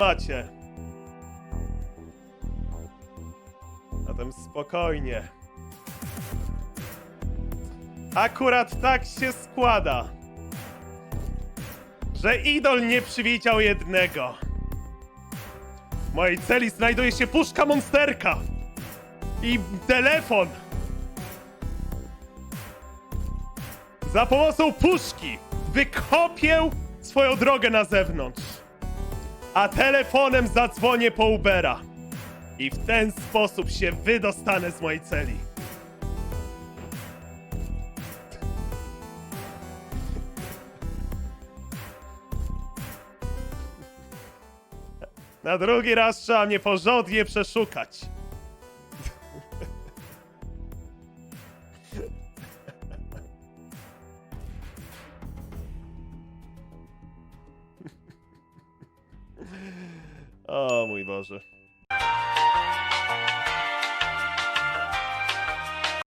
macie. Zatem spokojnie. Akurat tak się składa, że idol nie przywitał jednego. W mojej celi znajduje się puszka monsterka i telefon. Za pomocą puszki wykopię swoją drogę na zewnątrz, a telefonem zadzwonię po Ubera. I w ten sposób się wydostanę z mojej celi. Na drugi raz trzeba mnie porządnie przeszukać. O mój Boże.